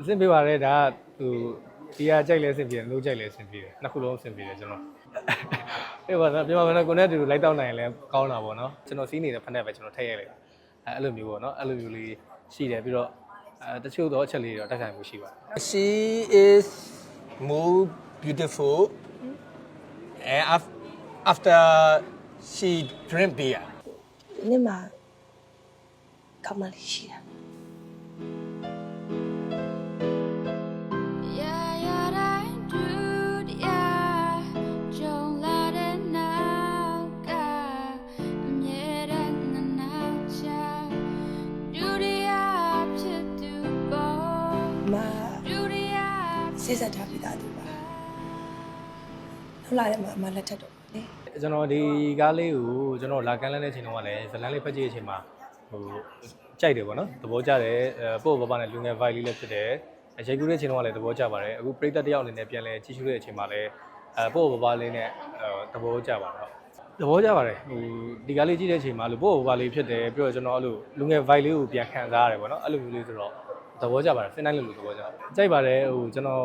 အဆင်ပြေပါတယ်ဒါကသူဒီကကြိုက်လဲအဆင်ပြေတယ်လို့ကြိုက်လဲအဆင်ပြေတယ်နှစ်ခုလုံးအဆင်ပြေတယ်ကျွန်တော်အေးပါတော့ပြန်ပါမယ်ကိုနဲ့တူလိုက်တောက်နိုင်ရင်လည်းကောင်းတာပေါ့နော်ကျွန်တော်စီးနေတဲ့ဖက်နဲ့ပဲကျွန်တော်ထည့်ရိုက်လိုက်အဲအဲ့လိုမျိုးပေါ့နော်အဲ့လိုမျိုးလေးရှိတယ်ပြီးတော့အဲတချို့တော့အချက်လေးတွေတော့တက်ဆိုင်မှုရှိပါတယ် She is more beautiful and af- after she drink beer နေ့မှာကောင်းမလေးရှိတာ Yeah, စိတ်ဆက်ထားပြီးသားသူပါနောက်လာတယ်မှာအမလက်ထက်တော့လေကျွန်တော်ဒီကားလေးကိုကျွန်တော်လာကန်းလန်းတဲ့ချိန်တုန်းကလည်းဇလန်းလေးဖက်ကြည့်တဲ့အချိန်မှာဟိုကြိုက်တယ်ပေါ့နော်သဘောကျတယ်အဲပို့ဘဘနဲ့လူငယ် vibe လေးလည်းဖြစ်တယ်အရိုက်ကူးတဲ့ချိန်တုန်းကလည်းသဘောကျပါတယ်အခုပရိသတ်တစ်ယောက်အနေနဲ့ပြန်လဲကြည့်ရှုတဲ့အချိန်မှာလည်းအဲပို့ဘဘလေးနဲ့အဲသဘောကျပါတယ်သဘောကျပါတယ်ဟိုဒီကားလေးကြည့်တဲ့အချိန်မှာလို့ပို့ဘဘလေးဖြစ်တယ်ပြီးတော့ကျွန်တော်အဲ့လိုလူငယ် vibe လေးကိုပြန်ခံစားရတယ်ပေါ့နော်အဲ့လိုမျိုးလေးဆိုတော့ သဘောကျပါတယ်စင်တိုင်းလို့လို့သဘောကျတယ်ကြိုက်ပါတယ်ဟိုကျွန်တော်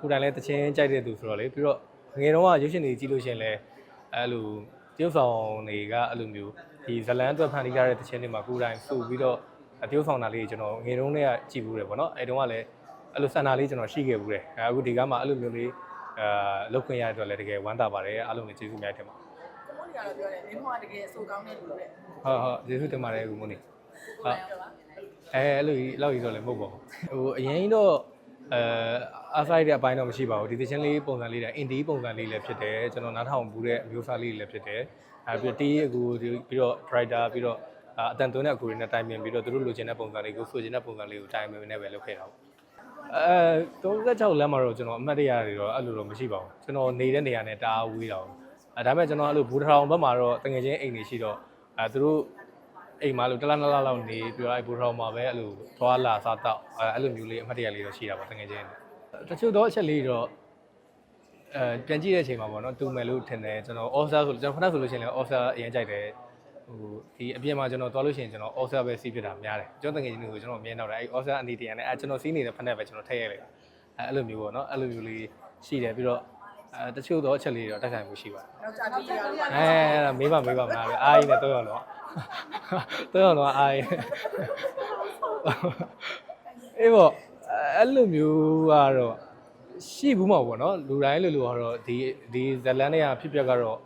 ကိုယ်တိုင်လည်းတချင်းကြိုက်တဲ့သူဆိုတော့လေပြီးတော့ငယ်တုန်းကရုပ်ရှင်တွေကြည့်လို့ရှိရင်လည်းအဲ့လိုတရုတ်ဆောင်တွေကအဲ့လိုမျိုးဒီဇလန်အတွက်ဖန်တီးထားတဲ့တခြင်းတွေမှာကိုယ်တိုင်စုပြီးတော့တရုတ်ဆောင်တာလေးကျွန်တော်ငယ်တုန်းကကြည့်ဘူးတယ်ပေါ့နော်အဲ့တုန်းကလည်းအဲ့လိုစံနာလေးကျွန်တော်ရှိခဲ့ဘူးတယ်အခုဒီကမှအဲ့လိုမျိုးလေးအာလောက်ခွင့်ရတဲ့အတွက်လည်းတကယ်ဝမ်းသာပါတယ်အားလုံးလည်းကျေးဇူးများတင်ပါကိုမိုးနေကတော့ပြောတယ်မင်းဘွားတကယ်အဆိုကောင်းတဲ့လူတဲ့ဟုတ်ဟုတ်ကျေးဇူးတင်ပါတယ်ကိုမိုးနေ ကိုယ်တိုင်ရောပါအဲအဲ့လိုကြီးလောက်ကြီးတော့လည်းမဟုတ်ပါဘူးဟိုအရင်တော့အဲအားဆိုင်တဲ့အပိုင်းတော့မရှိပါဘူးဒီသချင်းလေးပုံစံလေးတဲ့အင်ဒီပုံစံလေးလည်းဖြစ်တယ်ကျွန်တော်နားထောင်ဘူးတဲ့အမျိုးအစားလေးတွေလည်းဖြစ်တယ်အဲပြီးတော့တီးအကူပြီးတော့ writer ပြီးတော့အတန်သွင်းတဲ့အကူတွေနဲ့တိုင်ပင်ပြီးတော့သူတို့လိုချင်တဲ့ပုံစံလေးကိုဆိုချင်တဲ့ပုံစံလေးကိုတိုင်ပင်နေပဲလုပ်ခဲ့တာပေါ့အဲ36လမ်းမှာတော့ကျွန်တော်အမှတ်တရတွေတော့အဲ့လိုတော့မရှိပါဘူးကျွန်တော်နေတဲ့နေရာနဲ့တအားဝေးတာပေါ့အဲဒါပေမဲ့ကျွန်တော်အဲ့လိုဘူထောင်ဘက်မှာတော့တငယ်ချင်းအိမ်တွေရှိတော့အဲသူတို့ အိမ်မှာလို့တစ်လားနှစ်လားလောက်နေပြီးတော့အဲ့ဘူထောင်မှာပဲအဲ့လိုသွားလာစားတော့အဲ့အဲ့လိုမျိုးလေးအမှတ်တရလေးတော့ရှိတာပါတကယ်ချင်းတချို့တော့အချက်လေးတော့အဲပြန်ကြည့်တဲ့အချိန်မှာပေါ့နော်တူမယ်လို့ထင်တယ်ကျွန်တော် offer ဆိုကျွန်တော်ခဏဆိုလို့ရှိရင်လည်း offer အရင်ကြိုက်တယ်ဟိုဒီအပြင်မှာကျွန်တော်သွားလို့ရှိရင်ကျွန်တော် offer ပဲစီးဖြစ်တာများတယ်ကျွန်တော်တကယ်ချင်းကိုကျွန်တော်အမြင်တော့တယ်အဲ့ offer အနေတရားနဲ့အဲ့ကျွန်တော်စီးနေတဲ့ဖက်နဲ့ပဲကျွန်တော်ထည့်ရလိုက်တာအဲ့အဲ့လိုမျိုးပေါ့နော်အဲ့လိုမျိုးလေးရှိတယ်ပြီးတော့အဲတချို့တော့အချက်လေးတော့တက်ဆိုင်မှုရှိပါတယ်နောက်ကြပြီးရတော့အဲအဲ့ဒါမေးပါမေးပါမလားပဲအားကြီးနဲ့တော့ရောတော့ တော့ရောတော့အားကြီးအေးပေါ့အဲ့လိုမျိုးကတော့ရှိဘူးမှာပေါ့နော်လူတိုင်းလူလူကတော့ဒီဒီဇလန်တွေကဖြစ်ပျက်ကတော့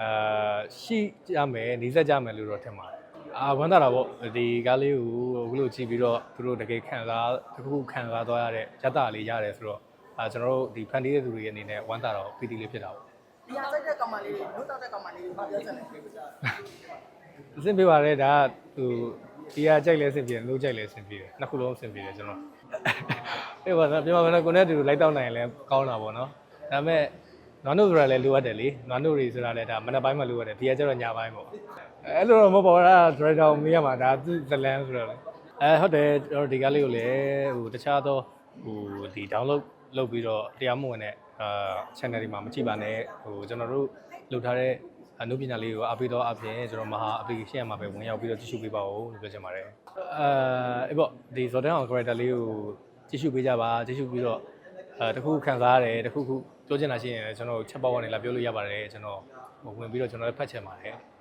အာရှိကြမယ်နေဆက်ကြမယ်လို့တော့ထင်ပါတယ်အာဝမ်းသာတာပေါ့ဒီကားလေးကိုအခုလိုကြည့်ပြီးတော့သူတို့တကယ်ခံစားတစ်ခုခုခံစားသွားရတဲ့ရတလေးရတယ်ဆိုတော့အာကျွန်တော်တို့ဒီဖန်တီးတဲ့သူတွေအနေနဲ့ဝမ်းသာတော့ပီတိလေးဖြစ်တာပေါ့ဒီဟာစိတ်တဲ့ကောင်မလေးတွေလို့တောက်တဲ့ကောင်မလေးတွေဘာပြောချင်လဲ အဆင်ပြေပါတယ်ဒါကသူဒီကကြိုက်လဲအဆင်ပြေတယ်လို့ကြိုက်လဲအဆင်ပြေတယ်နှစ်ခုလုံးအဆင်ပြေတယ်ကျွန်တော်အေးပါတော့ပြန်ပါမယ်ကိုနဲ့တူလိုက်တောက်နိုင်ရင်လည်းကောင်းတာပေါ့နော်ဒါပေမဲ့နွားနို့ဆိုတာလည်းလိုအပ်တယ်လေနွားနို့တွေဆိုတာလည်းဒါမနေ့ပိုင်းမှလိုအပ်တယ်ဒီကကျတော့ညပိုင်းပေါ့အဲ့လိုတော့မဟုတ်ပါဘူးဒါဒရိုက်တာကိုမေးရမှာဒါသူဇလန်ဆိုတော့လေအဲဟုတ်တယ်ကျွန်တော်ဒီကားလေးကိုလည်းဟိုတခြားသောဟိုဒီ download လုပ်ပြီးတော့တရားမဝင်တဲ့အာ channel တွေမှာမကြည့်ပါနဲ့ဟိုကျွန်တော်တို့လုပ်ထားတဲ့ အနုပညာလေးကိုအားပေးတော့အပြင်ကျွန်တော်မဟာ application မှာပဲဝင်ရောက်ပြီးတော့ကြည့်ရှုပေးပါဦးလို့ပြောချင်ပါတယ်။အဲအဲ့ပေါ့ဒီ Zoltan အောင် character လေးကိုကြည့်ရှုပေးကြပါကြည့်ရှုပြီးတော့အဲတခုခုခံစားရတယ်တခုခုပြောချင်တာရှိရင်လည်းကျွန်တော်ချက်ပေါက်ကနေလာပြောလို့ရပါတယ်ကျွန်တော်ဝင်ပြီးတော့ကျွန်တော်လည်းဖတ်ချင်ပါတယ်။